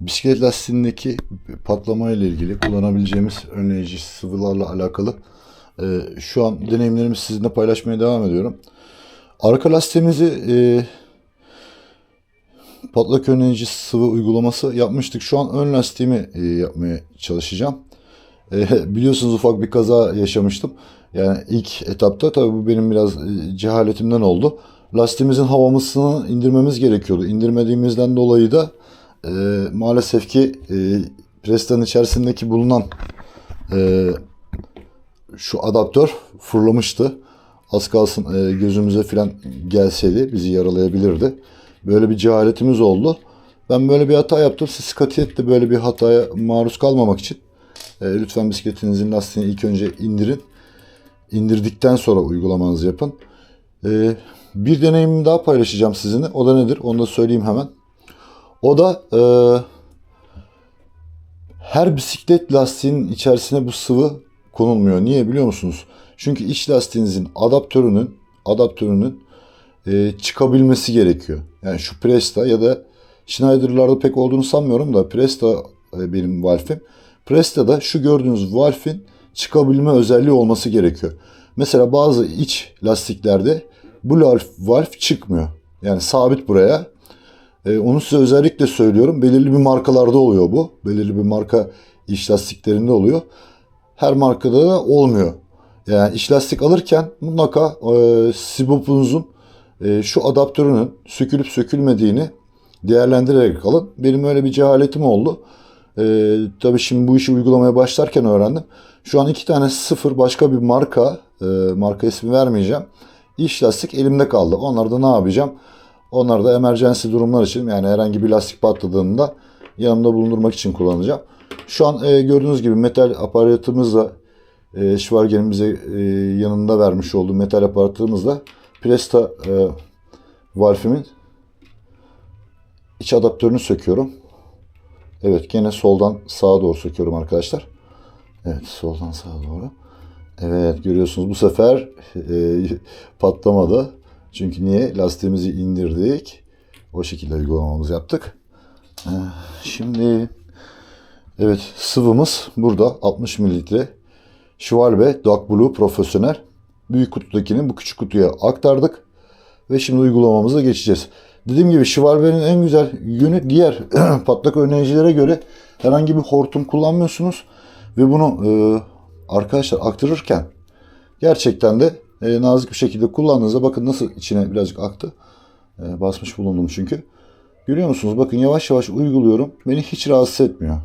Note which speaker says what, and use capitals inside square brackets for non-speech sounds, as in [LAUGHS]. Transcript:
Speaker 1: Bisiklet lastiğindeki patlama ile ilgili kullanabileceğimiz önleyici sıvılarla alakalı e, şu an deneyimlerimi sizinle paylaşmaya devam ediyorum. Arka lastiğimizi e, patlak önleyici sıvı uygulaması yapmıştık. Şu an ön lastiğimi e, yapmaya çalışacağım. E, [LAUGHS] biliyorsunuz ufak bir kaza yaşamıştım. Yani ilk etapta tabii bu benim biraz e, cehaletimden oldu. Lastiğimizin havamısını indirmemiz gerekiyordu. İndirmediğimizden dolayı da e, maalesef ki e, prestanın içerisindeki bulunan e, şu adaptör fırlamıştı. Az kalsın e, gözümüze falan gelseydi bizi yaralayabilirdi. Böyle bir cehaletimiz oldu. Ben böyle bir hata yaptım. Siz katiyetle böyle bir hataya maruz kalmamak için e, lütfen bisikletinizin lastiğini ilk önce indirin. İndirdikten sonra uygulamanızı yapın. E, bir deneyimimi daha paylaşacağım sizinle. O da nedir? Onu da söyleyeyim hemen. O da e, her bisiklet lastiğinin içerisine bu sıvı konulmuyor. Niye biliyor musunuz? Çünkü iç lastiğinizin adaptörünün adaptörünün e, çıkabilmesi gerekiyor. Yani şu Presta ya da Schneider'larda pek olduğunu sanmıyorum da Presta e, benim valfim. Presta'da şu gördüğünüz valfin çıkabilme özelliği olması gerekiyor. Mesela bazı iç lastiklerde bu valf, çıkmıyor. Yani sabit buraya. E, onu size özellikle söylüyorum. Belirli bir markalarda oluyor bu. Belirli bir marka iç lastiklerinde oluyor. Her markada da olmuyor. Yani iç lastik alırken mutlaka e, sibopunuzun e, şu adaptörünün sökülüp sökülmediğini değerlendirerek alın. Benim öyle bir cehaletim oldu. E, tabii şimdi bu işi uygulamaya başlarken öğrendim. Şu an iki tane sıfır başka bir marka, e, marka ismi vermeyeceğim. İç lastik elimde kaldı. Onları da ne yapacağım? Onları da emergency durumlar için yani herhangi bir lastik patladığında yanımda bulundurmak için kullanacağım. Şu an e, gördüğünüz gibi metal aparatımızla e, Schwager'in bize e, yanında vermiş olduğu metal aparatımızla Presta e, valfimin iç adaptörünü söküyorum. Evet gene soldan sağa doğru söküyorum arkadaşlar. Evet soldan sağa doğru. Evet görüyorsunuz bu sefer e, patlamadı. Çünkü niye? Lastiğimizi indirdik. O şekilde uygulamamızı yaptık. E, şimdi evet sıvımız burada 60 mililitre. Schwalbe Dark Blue Profesyonel. Büyük kutudakini bu küçük kutuya aktardık. Ve şimdi uygulamamıza geçeceğiz. Dediğim gibi Schwalbe'nin en güzel yönü diğer [CLEARS THROAT] patlak önleyicilere göre herhangi bir hortum kullanmıyorsunuz. Ve bunu e, arkadaşlar aktarırken gerçekten de e, nazik bir şekilde kullandığınızda bakın nasıl içine birazcık aktı. E, basmış bulundum çünkü. Görüyor musunuz? Bakın yavaş yavaş uyguluyorum. Beni hiç rahatsız etmiyor.